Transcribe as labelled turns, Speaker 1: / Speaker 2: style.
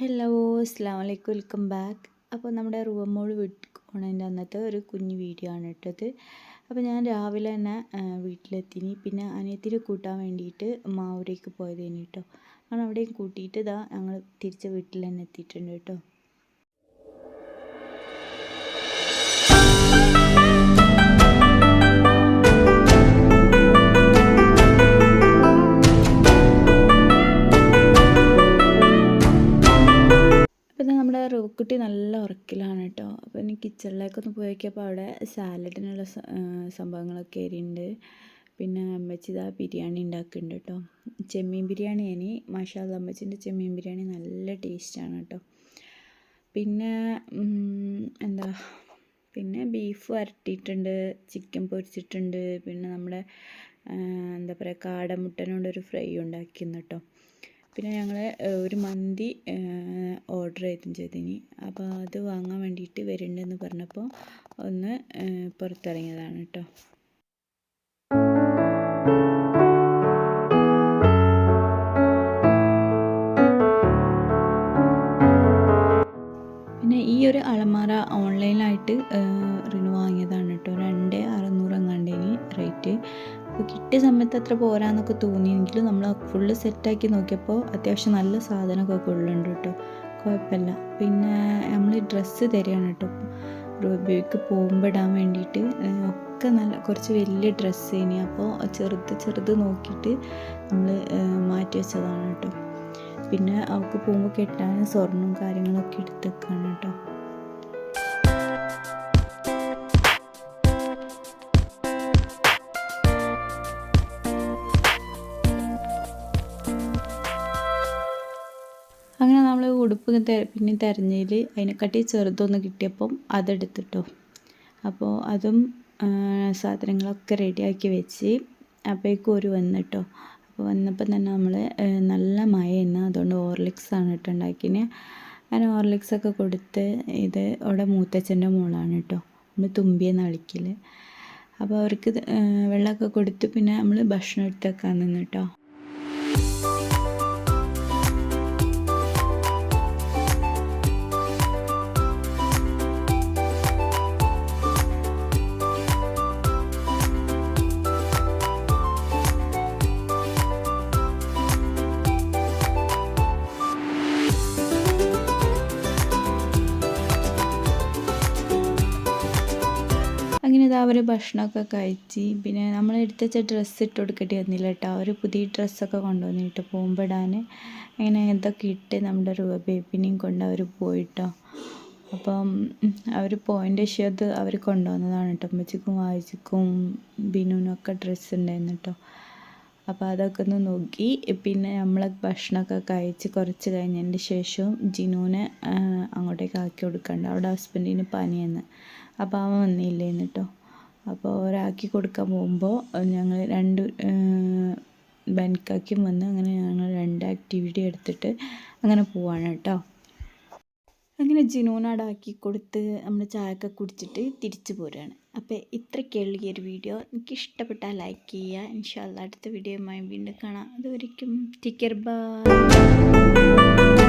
Speaker 1: Hello അസ്സാം വലൈക്കും welcome back അപ്പോൾ നമ്മുടെ റൂമോൾ വീട്ടിൽ അന്നത്തെ ഒരു കുഞ്ഞു വീഡിയോ ആണ് ഇട്ടത്. അപ്പോൾ ഞാൻ രാവിലെ തന്നെ വീട്ടിലെത്തിനി. പിന്നെ അനിയത്തിന് കൂട്ടാൻ വേണ്ടിയിട്ട് മാവൂരേക്ക് പോയതേനി കേട്ടോ. അവിടെയും കൂട്ടിയിട്ട് ഇതാ ഞങ്ങൾ തിരിച്ച് വീട്ടിൽ തന്നെ എത്തിയിട്ടുണ്ട് കേട്ടോ. നമ്മുടെ റൂക്കുട്ടി നല്ല ഉറക്കിലാണ് കേട്ടോ അപ്പോൾ ഇനി കിച്ചണിലേക്കൊന്ന് പോയി നോക്കിയപ്പോൾ അവിടെ സാലഡിനുള്ള സംഭവങ്ങളൊക്കെ ഉണ്ട് പിന്നെ അമ്മച്ചി ഇതാ ബിരിയാണി ഉണ്ടാക്കുന്നുണ്ട് കേട്ടോ ചെമ്മീൻ ബിരിയാണി ഇനി മാഷാല്ല അമ്മച്ചിന്റെ ചെമ്മീൻ ബിരിയാണി നല്ല ടേസ്റ്റാണ് കേട്ടോ പിന്നെ എന്താ പിന്നെ ബീഫ് വരട്ടിയിട്ടുണ്ട് ചിക്കൻ പൊരിച്ചിട്ടുണ്ട്. പിന്നെ നമ്മുടെ എന്താ പറയുക കാടമുട്ടനോടൊരു ഫ്രൈ ഉണ്ടാക്കിയിരുന്നു കേട്ടോ പിന്നെ ഞങ്ങൾ ഒരു മന്തി ഓർഡർ ചെയ്തും ചെയ്തിനി. അപ്പോൾ അത് വാങ്ങാൻ വേണ്ടിയിട്ട് വരുന്നുണ്ടെന്ന് പറഞ്ഞപ്പോൾ ഒന്ന് പുറത്തിറങ്ങിയതാണ് കേട്ടോ പിന്നെ ഈ ഒരു അലമാര ഓൺലൈനായിട്ട് റിനു വാങ്ങിയതാണ് കേട്ടോ രണ്ട് അറുന്നൂറ് എങ്ങാണ്ടേനി റേറ്റ് അപ്പോൾ കിട്ടിയ സമയത്ത് അത്ര പോരാന്നൊക്കെ തോന്നിയെങ്കിലും നമ്മൾ ഫുള്ള് സെറ്റാക്കി നോക്കിയപ്പോൾ അത്യാവശ്യം നല്ല സാധനമൊക്കെ കൊള്ളുന്നുണ്ട് കേട്ടോ. കുഴപ്പമില്ല പിന്നെ നമ്മൾ ഡ്രസ്സ് തരികയാണ് കേട്ടോ. റൂബിക്ക് പോകുമ്പോൾ ഇടാൻ വേണ്ടിയിട്ട് ഒക്കെ നല്ല കുറച്ച് വലിയ ഡ്രസ്സ് ഇനി. അപ്പോൾ ചെറുത് ചെറുത് നോക്കിയിട്ട് നമ്മൾ മാറ്റി വെച്ചതാണ് കേട്ടോ. പിന്നെ അവൾക്ക് പോകുമ്പോൾ കെട്ടാൻ സ്വർണവും കാര്യങ്ങളൊക്കെ എടുത്ത് ഉടുപ്പ് പിന്നെ തിരഞ്ഞതിൽ അതിനെക്കാട്ടി ചെറുതൊന്ന് കിട്ടിയപ്പം അതെടുത്തിട്ടോ. അപ്പോൾ അതും സാധനങ്ങളൊക്കെ റെഡിയാക്കി വെച്ച് അപ്പോഴേക്കും ഒരു വന്നിട്ടോ. അപ്പോൾ വന്നപ്പോൾ തന്നെ നമ്മൾ നല്ല മഴയെന്ന് അതുകൊണ്ട് ഓർലിക്സ് ആണ് കേട്ടോ ഉണ്ടാക്കിന്. അങ്ങനെ ഓർലിക്സ് ഒക്കെ കൊടുത്ത് ഇത് അവിടെ മൂത്തച്ഛന്റെ മോളാണ് കേട്ടോ നമ്മൾ തുമ്പിയെന്ന് വിളിക്കൽ അപ്പോൾ അവർക്ക് വെള്ളമൊക്കെ കൊടുത്ത് പിന്നെ നമ്മൾ ഭക്ഷണം എടുത്തേക്കാൻ നിന്ന് അവർ ഭക്ഷണമൊക്കെ കഴിച്ച് പിന്നെ നമ്മൾ എടുത്ത് വെച്ച ഡ്രസ്സ് ഇട്ട് കൊടുക്കേണ്ടി വന്നില്ല കേട്ടോ. അവർ പുതിയ ഡ്രസ്സൊക്കെ കൊണ്ടുവന്നിട്ട് പോകുമ്പോൾ അങ്ങനെ ഇതൊക്കെ ഇട്ട് നമ്മുടെ ബേബിനെയും കൊണ്ട് അവർ പോയിട്ടോ അപ്പം അവർ പോയിന്റെ ശേഷം അത് അവർ കൊണ്ടുവന്നതാണ് കേട്ടോ. അമ്മച്ചിക്കും വായിച്ചിക്കും ബിനുവിനൊക്കെ ഡ്രസ്സ് ഉണ്ടായിരുന്നു കേട്ടോ. അപ്പോൾ അതൊക്കെ ഒന്ന് നോക്കി. പിന്നെ നമ്മൾ ഭക്ഷണമൊക്കെ കഴിച്ച് കുറച്ച് കഴിഞ്ഞതിന് ശേഷം ജിനുവിനെ അങ്ങോട്ടേക്ക് ആക്കി കൊടുക്കണ്ട. അവിടെ ഹസ്ബൻഡിന് പനിയെന്ന് അപ്പം അവൻ വന്നില്ലേന്ന് കേട്ടോ. അപ്പോൾ ഒരാക്കി കൊടുക്കാൻ പോകുമ്പോൾ ഞങ്ങൾ രണ്ട് ബനിക്കാക്കും വന്ന് അങ്ങനെ ഞങ്ങൾ രണ്ട് ആക്ടിവിറ്റി എടുത്തിട്ട് അങ്ങനെ പോവാണ് കേട്ടോ. അങ്ങനെ ജിനോനാടാക്കി കൊടുത്ത് നമ്മൾ ചായയൊക്കെ കുടിച്ചിട്ട് തിരിച്ചു പോരുകയാണ്. അപ്പോൾ ഇത്രയ്ക്കുള്ള ഈ ഒരു വീഡിയോ. എനിക്ക് ഇഷ്ടപ്പെട്ടാൽ ലൈക്ക് ചെയ്യുക. ഇൻഷാല്ല അടുത്ത വീഡിയോയുമായി വീണ്ടും കാണാം. അതുവരിക്കും ടിക്കർ ബൈ.